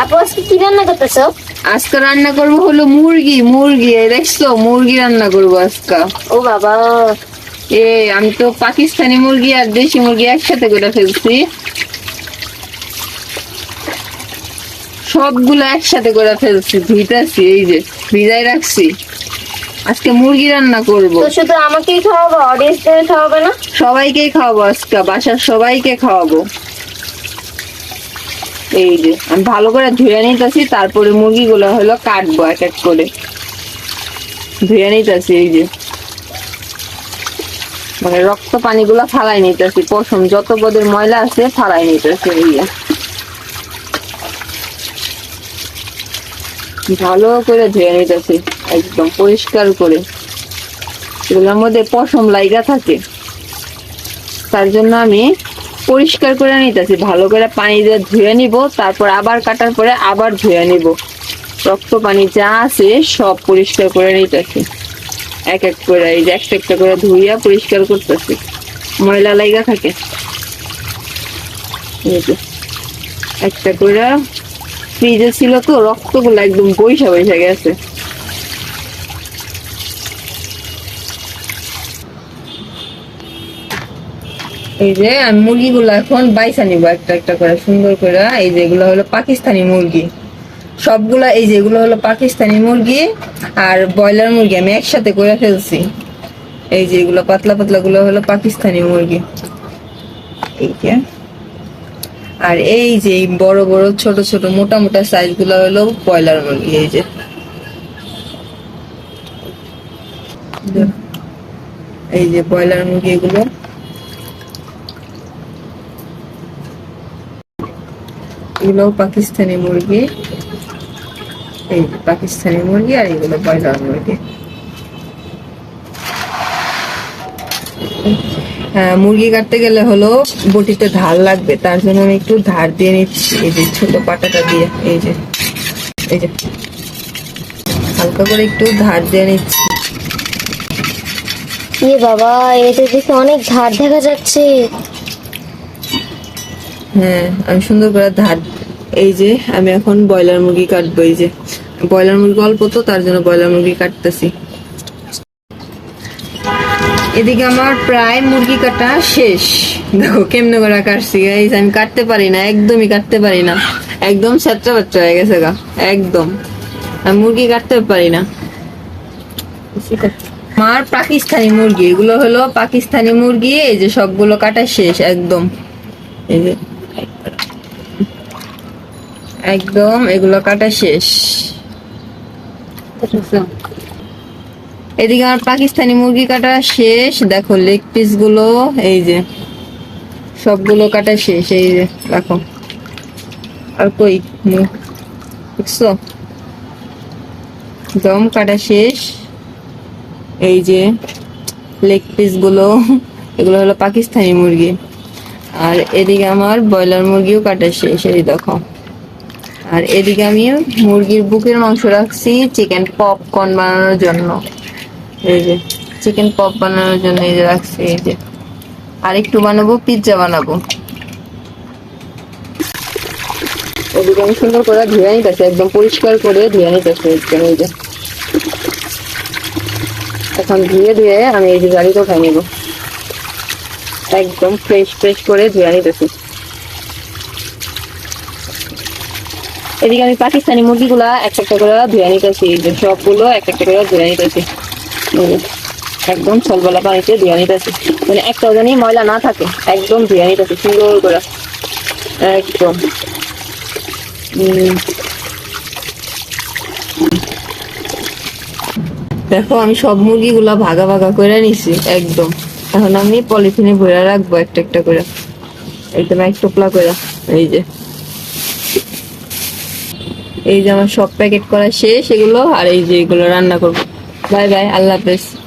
আপু আজকে কি রান্না করতেছো? আজকে রান্না করব হলো মুরগি মুরগি এই দেখছ মুরগি রান্না করব আজকে। ও বাবা। এ আমি তো পাকিস্তানি মুরগি আর দেশি মুরগি একসাথে করে ফেলছি। সবগুলো একসাথে করে ফেলছি ধুইতাছি এই যে ভিজাই রাখছি। আজকে মুরগি রান্না করব। তো শুধু আমাকেই খাওয়াবো অডিয়েন্সদের খাওয়াবে না? সবাইকে খাওয়াবো আজকে বাসার সবাইকে খাওয়াবো। এই যে, আমি ভালো করে ধুয়ে নিতেছি, তারপরে মুরগিগুলো হলো কাটবো এক এক করে। ধুয়ে নিতেছি এই যে। মানে রক্ত পানিগুলো ফালাই নিতেছি, পশম যত পদের ময়লা আছে ফালাই নিতেছি এই যে। ভালো করে ধুয়ে নিতেছি, একদম পরিষ্কার করে। এগুলোর মধ্যে পশম লাইগা থাকে, তার জন্য আমি পরিষ্কার করে নিতেছি। ভালো করে পানি দিয়ে ধুয়ে নিব, তারপর আবার কাটার পরে আবার ধুয়ে নিব। রক্ত পানি যা আছে সব পরিষ্কার করে নিতেছি। এক এক করে, এই যে একটা একটা করে ধুইয়া পরিষ্কার করতেছি। ময়লা লাইগা থাকে। একটা করে, ফ্রিজে ছিল তো, রক্তগুলো একদম বৈশা বৈশা গেছে। এই যে আমি মুরগিগুলো এখন বাইসা নিবো একটা একটা করে, সুন্দর করে। এই যে এগুলো হলো পাকিস্তানি মুরগি। সবগুলা এই যে এগুলো হলো পাকিস্তানি মুরগি আর ব্রয়লার মুরগি আমি একসাথে করে ফেলছি। এই যে এগুলো পাতলা পাতলা গুলো হলো পাকিস্তানি মুরগি। এই যে। আর এই যে বড় বড় ছোট ছোট মোটা মোটা সাইজগুলো হলো ব্রয়লার মুরগি, এই যে। এই যে ব্রয়লার মুরগি এগুলো। এগুলো পাকিস্তানি মুরগি। এই পাকিস্তানি মুরগি আর এগুলো ব্রয়লার মুরগি। হ্যাঁ মুরগি কাটতে গেলে হলো বটিতে ধার লাগবে, তার জন্য আমি একটু ধার দিয়ে নিচ্ছি। এই যে ছোট পাটাটা দিয়ে, এই যে এই যে। হালকা করে একটু ধার দিয়ে নিচ্ছি। বাবা এতে দেখে অনেক ধার দেখা যাচ্ছে। হ্যাঁ আমি সুন্দর করে ধার। এই যে, আমি এখন ব্রয়লার মুরগি কাটবো, এই যে। ব্রয়লার মুরগি অল্প তো, তার জন্য ব্রয়লার মুরগি কাটতেছি। এদিকে আমার প্রায় মুরগি কাটা শেষ। দেখো, কেমনে করে কাটছি গাইস আমি কাটতে পারি না, একদমই কাটতে পারি না। একদম সাচ্চা বাচ্চা হয়ে গেছে গা, একদম। আমি মুরগি কাটতে পারি না। আমার পাকিস্তানি মুরগি, এগুলো হলো পাকিস্তানি মুরগি, এই যে সবগুলো কাটা শেষ, একদম। এই যে একদম, এগুলো কাটা শেষ। এদিকে আমার পাকিস্তানি মুরগি কাটা শেষ। দেখো লেগ পিসগুলো, এই যে, সবগুলো কাটা শেষ, এই যে দেখো আর কই? বুঝছ দম কাটা শেষ। এই যে লেগ পিসগুলো, এগুলো হলো পাকিস্তানি মুরগি। আর এদিকে আমার ব্রয়লার মুরগিও কাটা শেষ এই দেখো। আর এদিকে আমি মুরগির বুকের মাংস রাখছি চিকেন পপকর্ন বানানোর জন্য। এই যে চিকেন পপ বানানোর জন্য এই যে রাখছি, এই যে। আর একটু বানাবো পিৎজা বানাবো। এদিকে আমি সুন্দর করে ধুয়ে নিতেছি, একদম পরিষ্কার করে ধুয়ে নিতেছি একদম এই যে। এখন ধুয়ে ধুয়ে আমি এই যে গাড়িতে উঠাই নিব। একদম ফ্রেশ ফ্রেশ করে ধুয়ে নিতেছি এদিকে আমি পাকিস্তানি মুরগিগুলা একটা একটা করে ধুয়ে নিতেছি সবগুলো একটা একটা করে ধুয়ে নিতেছি একদম ছলবলা পানিতে ধুয়ে নিতেছি মানে একটা জানি ময়লা না থাকে, একদম ধুয়ে নিতেছি সুন্দর করে। একদম। দেখো, আমি সব মুরগিগুলা ভাগা ভাগা করে নিছি, একদম। এখন আমি পলিথিনে ভরে রাখব একটা একটা করে। একদম এক টোপলা করে, এই যে। এই যে আমার সব প্যাকেট করা শেষ, এগুলো, আর এই যে এগুলো রান্না করব। বাই বাই আল্লাহ হাফেজ।